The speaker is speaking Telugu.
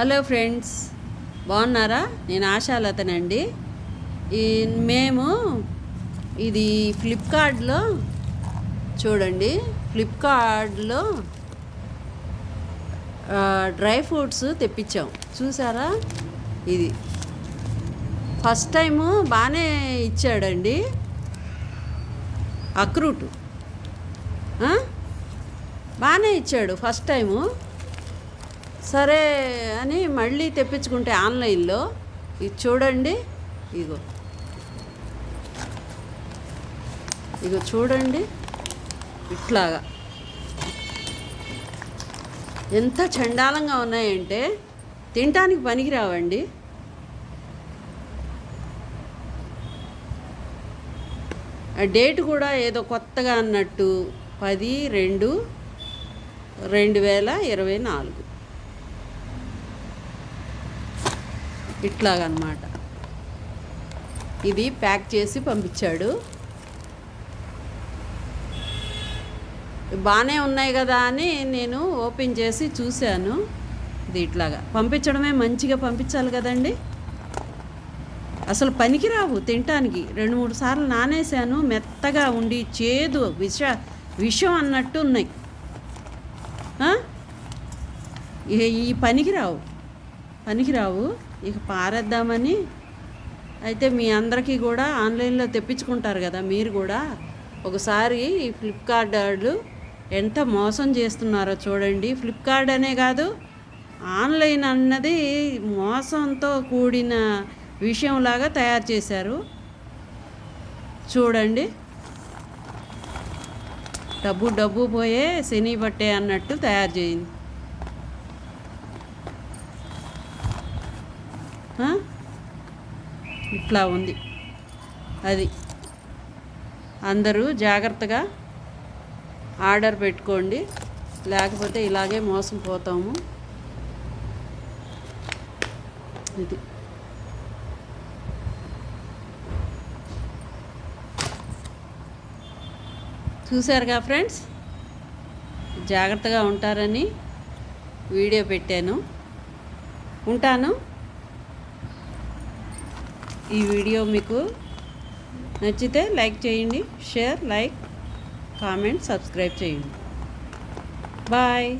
హలో ఫ్రెండ్స్ బాగున్నారా? నేను ఆశాలతనండి. ఈ మేము ఇది ఫ్లిప్కార్ట్లో చూడండి ఫ్లిప్కార్ట్లో డ్రై ఫ్రూట్స్ తెప్పించాం. చూసారా? ఇది ఫస్ట్ టైము బాగానే ఇచ్చాడండి. అక్రూటు. బాగానే ఇచ్చాడు ఫస్ట్ టైము. సరే అని మళ్ళీ తెప్పించుకుంటే ఆన్లైన్లో. ఇది చూడండి. ఇగో. ఇగో చూడండి. ఇట్లాగా. ఎంత చండాలంగా ఉన్నాయంటే తినటానికి పనికిరావండి. ఆ డేట్ కూడా ఏదో కొత్తగా అన్నట్టు పది రెండు రెండు వేల ఇరవై నాలుగు. ఇట్లాగనమాట. ఇది ప్యాక్ చేసి పంపించాడు. బాగానే ఉన్నాయి కదా అని నేను ఓపెన్ చేసి చూశాను. ఇది ఇట్లాగా. పంపించడమే మంచిగా పంపించాలి కదండి? అసలు పనికిరావు తినటానికి. రెండు మూడు సార్లు నానేసాను మెత్తగా ఉండి చేదు విష విషం అన్నట్టు ఉన్నాయి. ఈ పనికిరావు. పనికిరావు. ఇక పారేద్దామని అయితే మీ అందరికీ కూడా ఆన్లైన్లో తెప్పించుకుంటారు కదా మీరు కూడా. ఒకసారి ఈ ఫ్లిప్కార్ట్ వాళ్ళు ఎంత మోసం చేస్తున్నారో చూడండి. ఫ్లిప్కార్ట్ అనే కాదు ఆన్లైన్ అన్నది మోసంతో కూడిన విషయంలాగా తయారు చేశారు. చూడండి. డబ్బు డబ్బు పోయే శని పట్టే అన్నట్టు తయారు చేయింది. ఇట్లా ఉంది. అది. అందరూ జాగ్రత్తగా ఆర్డర్ పెట్టుకోండి. లేకపోతే ఇలాగే మోసం పోతాము. ఇది. చూశారుగా ఫ్రెండ్స్? జాగ్రత్తగా ఉంటారని వీడియో పెట్టాను. ఉంటాను. ఈ వీడియో మీకు నచ్చితే లైక్ చేయండి షేర్ లైక్ కామెంట్ సబ్స్క్రైబ్ చేయండి. బాయ్.